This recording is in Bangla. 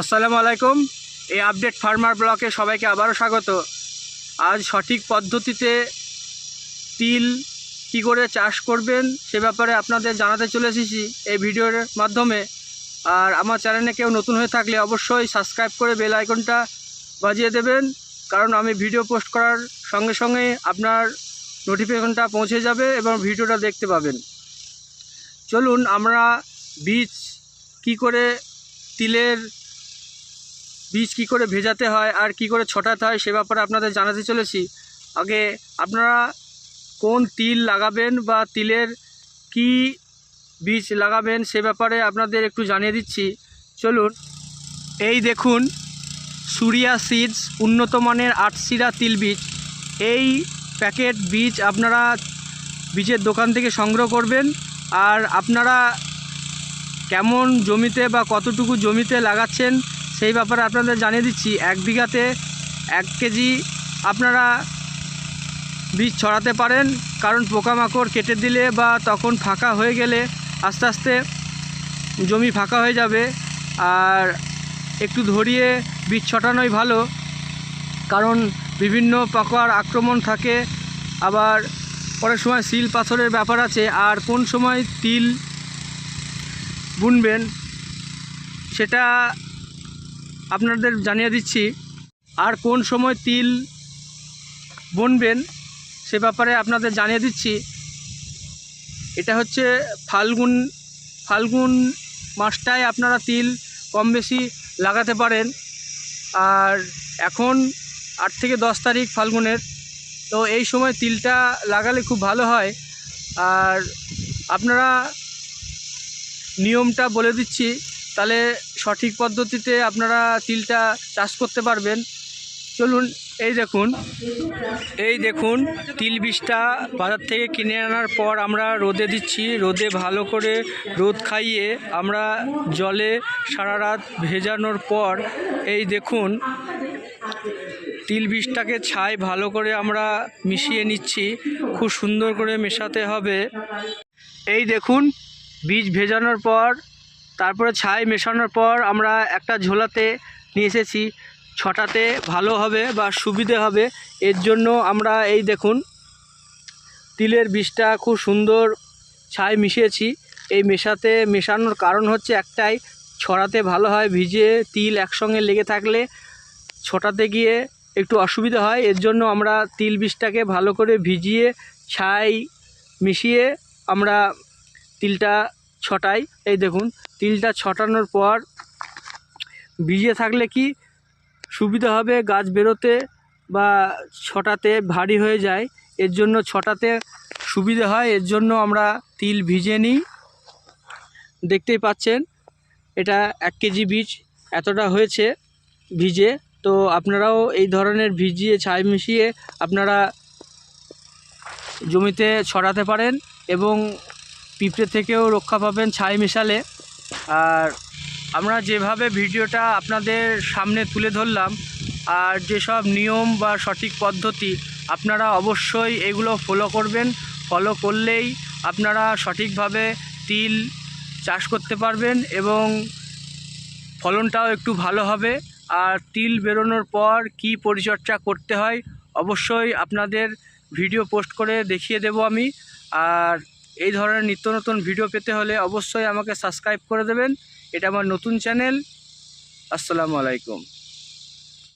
আসসালামু আলাইকুম। এই আপডেট ফার্মার ব্লকে সবাইকে আবারও স্বাগত। আজ সঠিক পদ্ধতিতে তিল কি করে চাষ করবেন সে ব্যাপারে আপনাদের জানাতে চলে এসেছি এই ভিডিওর মাধ্যমে। আর আমার চ্যানেলে কেউ নতুন হয়ে থাকলে অবশ্যই সাবস্ক্রাইব করে বেল আইকনটা বাজিয়ে দেবেন। কারণ আমি ভিডিও পোস্ট করার সঙ্গে সঙ্গে আপনার নোটিফিকেশনটা পৌঁছে যাবে এবং ভিডিওটা দেখতে পাবেন। চলুন আমরা বীজ কি করে তিলের বীজ কি করে ভেজাতে হয় আর কি করে ছটাতে হয় সে ব্যাপারে আপনাদের জানাতে চলেছি। আগে আপনারা কোন তিল লাগাবেন বা তিলের কি বীজ লাগাবেন সে ব্যাপারে আপনাদের একটু জানিয়ে দিচ্ছি। চলুন, এই দেখুন, সুরিয়া সিডস উন্নত মানের আটশিরা তিল বীজ। এই প্যাকেট বীজ আপনারা বীজের দোকান থেকে সংগ্রহ করবেন আর আপনারা কেমন জমিতে বা কতটুকু জমিতে লাগাচ্ছেন সেই ব্যাপারে আপনাদের জানিয়ে দিচ্ছি, এক বিঘাতে এক কেজি আপনারা বীজ ছড়াতে পারেন। কারণ পোকামাকড় কেটে দিলে বা তখন ফাঁকা হয়ে গেলে আস্তে আস্তে জমি ফাঁকা হয়ে যাবে। আর একটু ধরিয়ে বীজ ছটানোই ভালো। কারণ বিভিন্ন পোকার আক্রমণ থাকে। আবার অনেক সময় শিল পাথরের ব্যাপার আছে। আর কোন সময় তিল বুনবেন, সেটা আপনাদের জানিয়ে দিচ্ছি, আর কোন সময় তিল বুনবেন সে ব্যাপারে আপনাদের জানিয়ে দিচ্ছি। এটা হচ্ছে ফাল্গুন ফাল্গুন মাসটায় আপনারা তিল কম বেশি লাগাতে পারেন। আর এখন আট থেকে দশ তারিখ ফাল্গুনের, তো এই সময় তিলটা লাগালে খুব ভালো হয়। আর আপনারা নিয়মটা বলে দিচ্ছি, তাহলে সঠিক পদ্ধতিতে আপনারা তিলটা চাষ করতে পারবেন। চলুন, এই দেখুন। এই দেখুন, তিল বীজটা বাজার থেকে কিনে আনার পর আমরা রোদে দিচ্ছি। রোদে ভালো করে রোদ খাইয়ে আমরা জলে সারা রাত ভেজানোর পর এই দেখুন, তিল বীজটাকে ছাই ভালো করে আমরা মিশিয়ে নিচ্ছি। খুব সুন্দর করে মেশাতে হবে। এই দেখুন, বীজ ভেজানোর পর তারপরে ছাই মেশানোর পর আমরা একটা ঝোলাতে নিয়ে এসেছি। ছটাতে ভালো হবে বা সুবিধে হবে, এর জন্য আমরা এই দেখুন, তিলের বীজটা খুব সুন্দর ছাই মিশিয়েছি। এই মেশাতে মেশানোর কারণ হচ্ছে একটাই, ছড়াতে ভালো হয় ভিজে তিল একসঙ্গে লেগে থাকলে ছটাতে গিয়ে একটু অসুবিধা হয়। এর জন্য আমরা তিল বীজটাকে ভালো করে ভিজিয়ে ছাই মিশিয়ে আমরা তিলটা ছটাই এই দেখুন তিলটা ছটানোর পর ভিজে থাকলে কি সুবিধা হবে? গাছ বেরোতে বা ছটাতে ভারী হয়ে যায়, এর জন্য ছটাতে সুবিধা হয়, এর জন্য আমরা তিল ভিজে নিই। দেখতেই পাচ্ছেন, এটা এক কেজি বীজ, এতটা হয়েছে ভিজে। তো আপনারাও এই ধরনের ভিজিয়ে ছাই মিশিয়ে আপনারা জমিতে ছড়াতে পারেন এবং পিঁপড়ে থেকেও রক্ষা পাবেন ছাই মেশালে। আর আমরা যেভাবে ভিডিওটা আপনাদের সামনে তুলে ধরলাম, আর যেসব নিয়ম বা সঠিক পদ্ধতি আপনারা অবশ্যই এগুলো ফলো করবেন ফলো করলেই আপনারা সঠিকভাবে তিল চাষ করতে পারবেন এবং ফলনটাও একটু ভালো হবে। আর তিল বেরোনোর পর কি পরিচর্যা করতে হয়, অবশ্যই আপনাদের ভিডিও পোস্ট করে দেখিয়ে দেব আমি। আর এই ধরনের নিত্য নতুন ভিডিও পেতে হলে অবশ্যই আমাকে সাবস্ক্রাইব করে দেবেন। এটা আমার নতুন চ্যানেল আসসালামু আলাইকুম।